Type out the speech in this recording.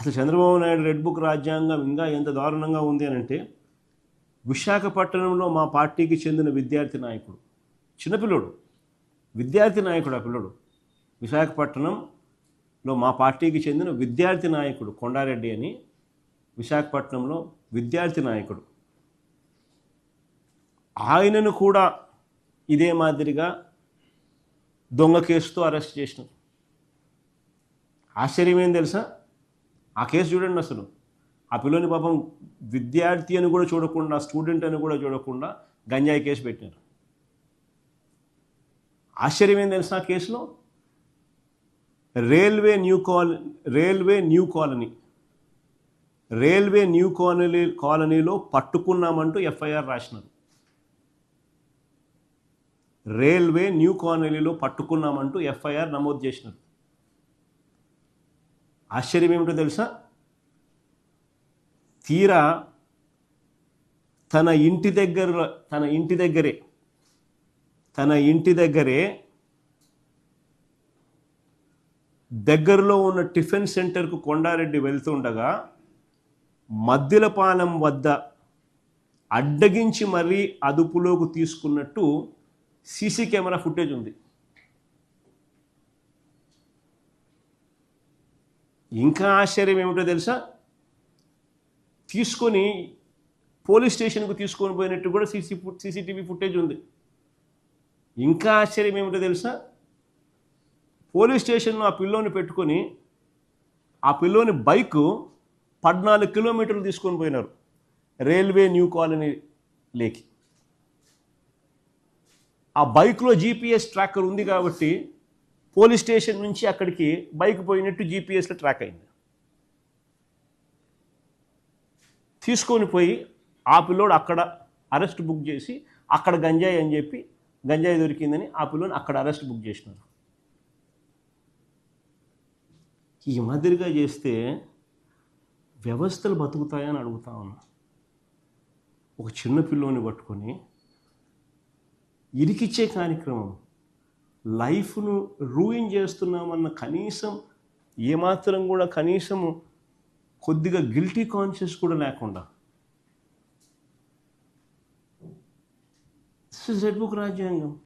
అసలు Chandrababu Naidu red book రాజ్యాంగం ఇంకా ఎంత దారుణంగా ఉంది అని అంటే విశాఖపట్నంలో మా పార్టీకి చెందిన విద్యార్థి నాయకుడు చిన్నపిల్లోడు విద్యార్థి నాయకుడు ఆ పిల్లోడు విశాఖపట్నంలో మా పార్టీకి చెందిన విద్యార్థి నాయకుడు కొండారెడ్డి అని విశాఖపట్నంలో విద్యార్థి నాయకుడు. ఆయనను కూడా ఇదే మాదిరిగా దొంగ కేసుతో అరెస్ట్ చేసినారు. ఆశ్చర్యం ఏం తెలుసా? ఆ కేసు చూడండి అసలు. ఆ పిల్లని పాపం విద్యార్థి అని కూడా చూడకుండా స్టూడెంట్ అని కూడా చూడకుండా గంజాయి కేసు పెట్టినారు. ఆశ్చర్యం ఏం తెలుసు ఆ కేసులో railway new colony railway new colony railway new colony కాలనీలో పట్టుకున్నామంటూ ఎఫ్ఐఆర్ రాసినారు. రైల్వే న్యూ కాలనీలో పట్టుకున్నామంటూ ఎఫ్ఐఆర్ నమోదు చేసినారు. ఆశ్చర్యం ఏమిటో తెలుసా? తీరా తన ఇంటి దగ్గర తన ఇంటి దగ్గరే తన ఇంటి దగ్గరే దగ్గరలో ఉన్న టిఫిన్ సెంటర్కు కొండారెడ్డి వెళ్తుండగా మద్దిలపాలెం వద్ద అడ్డగించి మరీ అదుపులోకి తీసుకున్నట్టు సీసీ కెమెరా ఫుటేజ్ ఉంది. ఇంకా ఆశ్చర్యం ఏమిటో తెలుసా? తీసుకొని పోలీస్ స్టేషన్కు తీసుకొని పోయినట్టు కూడా సీసీ సీసీటీవీ ఫుటేజ్ ఉంది. ఇంకా ఆశ్చర్యం ఏమిటో తెలుసా? పోలీస్ స్టేషన్లో ఆ పిల్లోని పెట్టుకొని ఆ పిల్లోని బైక్ పద్నాలుగు కిలోమీటర్లు తీసుకొని పోయినారు. రైల్వే న్యూ కాలనీ లేకి. ఆ బైక్లో జీపీఎస్ ట్రాకర్ ఉంది కాబట్టి పోలీస్ స్టేషన్ నుంచి అక్కడికి బైక్ పోయినట్టు జీపీఎస్లో ట్రాక్ అయింది. తీసుకొని పోయి ఆ పిల్లోడు అక్కడ అరెస్ట్ బుక్ చేసి అక్కడ గంజాయి అని చెప్పి గంజాయి దొరికిందని ఆ పిల్లోని అక్కడ అరెస్ట్ బుక్ చేసినారు. ఈ మాదిరిగా చేస్తే వ్యవస్థలు బతుకుతాయని అడుగుతా ఉన్నా. ఒక చిన్న పిల్లోని పట్టుకొని ఇరికిచ్చే కార్యక్రమం లైఫ్ను రూయిన్ చేస్తున్నామన్న కనీసం ఏమాత్రం కూడా కనీసం కొద్దిగా గిల్టీ కాన్షియస్ కూడా లేకుండా. రెడ్ బుక్ రాజ్యాంగం